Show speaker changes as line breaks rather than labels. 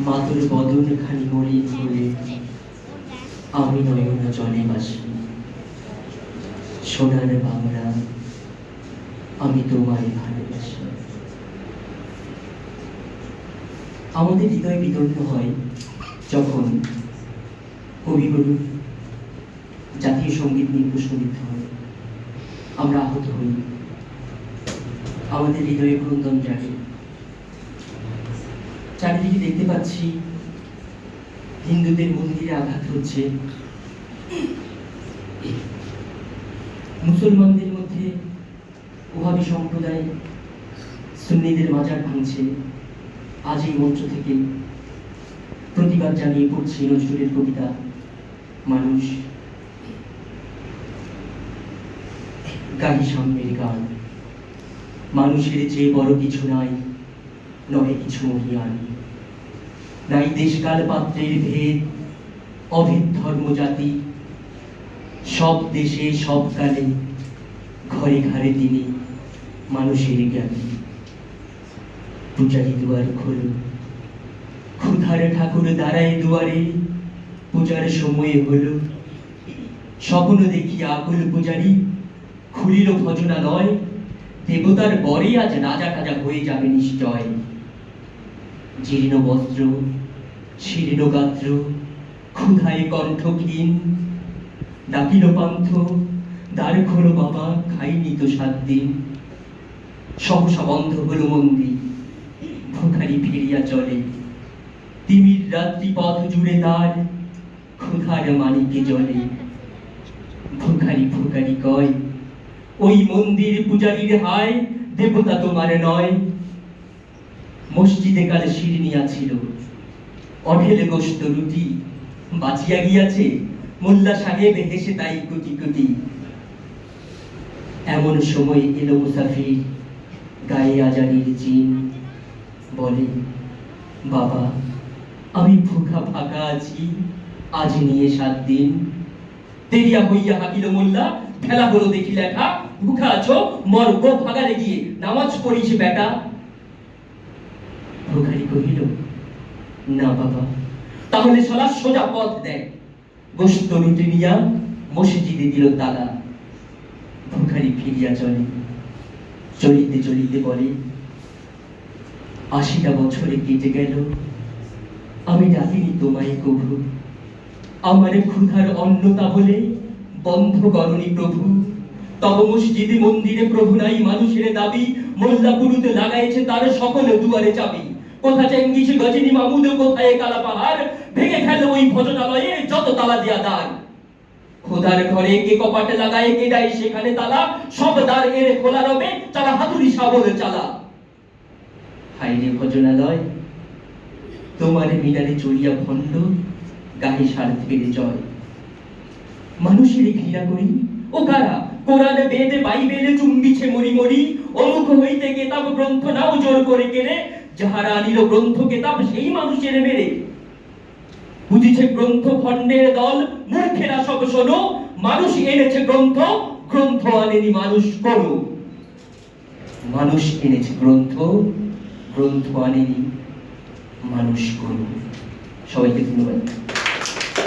মাতুর বদন খানি মলিন হলে আমি নয়ন জলে বাসি। সোনার বাংলা, আমি তোমায় ভালোবাসি। আমাদের হৃদয় বিদগ্ধ হয় যখন কবিগুরু জাতীয় সংগীত নিয়ে প্রশ্নবিদ্ধ হয়। আমরা আহত হই। আমাদের হৃদয়ে ক্রন্দন জাগে। চারিদিকে দেখতে পাচ্ছি হিন্দুদের মন্দিরে আঘাত হচ্ছে। মুসলমানদের মধ্যে ওহাবি সম্প্রদায় সুন্নিদের মাজার ভাঙছে। আজ এই মঞ্চ থেকে প্রতিবাদ জানিয়ে পড়ছে নজরুলের কবিতা, মানুষ। গাহি সামনের গান। মানুষের চেয়ে বড় কিছু নাই। নহে কিছু মহিয়ান নাই দেশকাল পাত্রের ভেদ, অভেদ ধর্ম জাতি, সব দেশে, সব কালে, ঘরে ঘরে তিনি মানুষের জ্ঞানী। পূজারি দুয়ার খোলো, ক্ষুধার ঠাকুর দাঁড়ায় দুয়ারে, পূজার সময় হলো। স্বপ্ন দেখি আকুল পূজারি, খুলিল ভজনা নয় দেবতার বরে আজ রাজা টাজা হয়ে যাবে নিশ্চয়। জীর্ণ বস্ত্র, শীর্ণ গাত্র, ক্ষুধায় কণ্ঠহীন ডাকিল পান্থ দ্বার খোলো বাবা খাইনি তো সাত দিন। সহসা বন্ধ হলো মন্দির ভুখারি ফিরিয়া চলে। তিমির রাত্রি পথ জুড়ে তার, ক্ষুধার মানিকে জলে। ভুখারি ভুখারি কয়, ওই মন্দির পূজারীর হায়, দেবতা তোমার নয়। মসজিদে কালে শিরনিয়া ছিল অঢেলে গোস্ত রুটি বাঁচিয়া গিয়াছে, মোল্লা সাহেব হেসে তাই কুটি কুটি। এমন সময় এলো মুসাফির, গায়ে আজারির চিন বলে, বাবা, আমি ভুখা ফাঁকা আছি, আজ নিয়ে সাত দিন। তেরিয়া হইয়া হাকিল মোল্লা ফেলা হলো দেখি লেখা, ভুখা আছো মর গো ভাগালে গিয়ে, নামাজ পড়িস বেটা। কহিল, না বাবা, তাহলে শালা সোজা পথ দেখ। গোস্ত রুটি নিয়া মসজিদে দিল তালা ভুখারি ফিরিয়া চলে, চলিতে চলিতে বলে, আশিটা বছরে কেটে গেল, আমি ডাকিনি তোমায় কভু। আমারে ক্ষুধার অন্নতা বলে বন্ধ করনি প্রভু। তব মসজিদে মন্দিরে প্রভু নাই মানুষের দাবি মোল্লা পুরুতে লাগাইছে তার সকলে দুয়ারে চাবি। কোথা চেঙ্গিস গজনী মামুদ কোথায়? কালা পাহাড় ভেঙে ফেলে ওই ভজনালয়ে যত তালা দিয়া দ্বার খোদার ঘরে কে কপাটে লাগায়, কে দেয় সেখানে তালা? সব দ্বার এড়ে খোলা রবে চালা হাতুড়ি সাবল চালা। হাইরে ভজনালয়, তোমার মিনারে চড়িয়া ভণ্ড, গাহে স্বার্থের জয়। মানুষের ঘৃণা করি, ও কারা? কোরআনে বেদে বাইবেলে চুম্বিছে মরি মরি অমুখ হইতে কেতাব গ্রন্থ নাও জোর করে কেড়ে যাহারা আনিল গ্রন্থ কেতাব, সেই মানুষের মেরে। বুঝিছে গ্রন্থ খণ্ডের দল, মূর্খেরা সব শোনো, মানুষ এনেছে গ্রন্থ গ্রন্থ আনেনি মানুষ করো। মানুষ এনেছে গ্রন্থ গ্রন্থ আনেনি মানুষ করো। সবাইকে ধন্যবাদ।